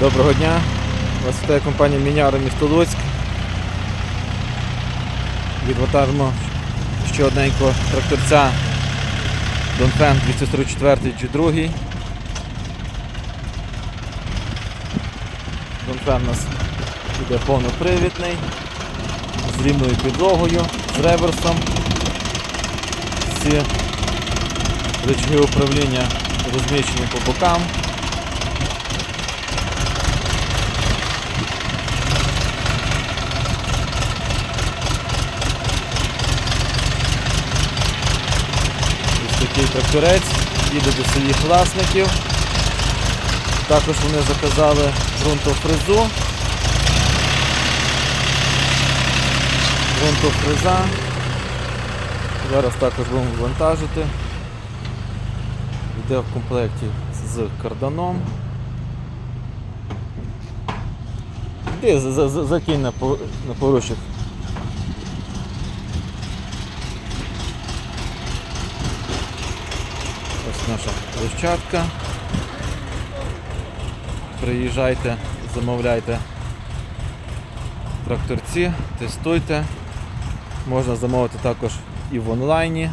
Доброго дня. Вас вітає компанія Міняро місто Луцьк. Відвантажимо ще одненького тракторця Донфен 244 G2. Донфен у нас буде повнопривідний, з рівною підлогою, з реверсом. Всі рычаги управління розміщені по бокам. Ось такий тракторець, їде до своїх власників. Також вони заказали ґрунтофрезу. Ґрунтофреза. Зараз також будемо вантажити. Йде в комплекті з карданом. За- закинь на поручик. Наша площадка. Приїжджайте, замовляйте тракторці, тестуйте. Можна замовити також і в онлайні,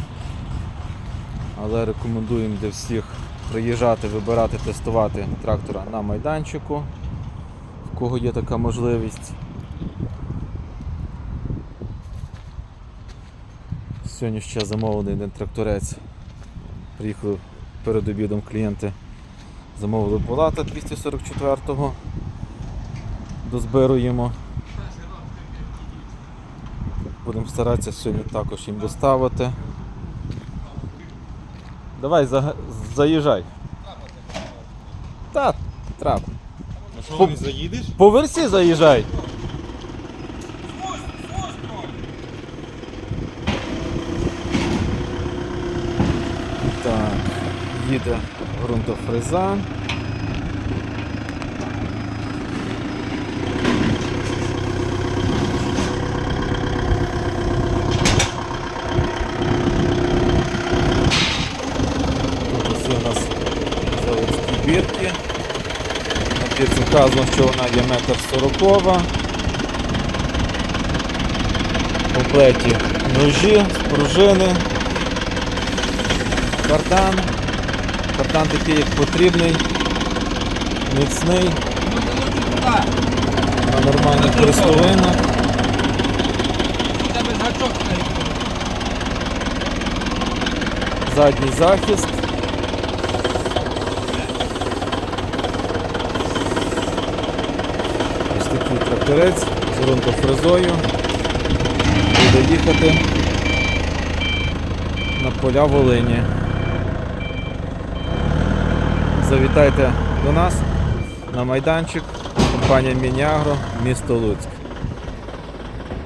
але рекомендуємо для всіх приїжджати, вибирати, тестувати трактора на майданчику, в кого є така можливість. Сьогодні ще замовлений один тракторець. Приїхали перед обідом клієнти. Замовили Булата 244-го. Дозбируємо. Будемо старатися сьогодні також їм доставити. Давай зага- заїжджай. Та, трап. На що По- не заїдеш? По версі заїжджай. Так, їде ґрунтофреза. На вказано, що вона є метр сорокова. В ножі, спружини, кардан. Кардан такий, як потрібний, міцний, на нормальних користовинах. Задній захист. Ось такий тракторець з ґрунтофрезою. Буде їхати на поля Волині. Завітайте до нас на майданчик, компанія Мінягро, місто Луцьк.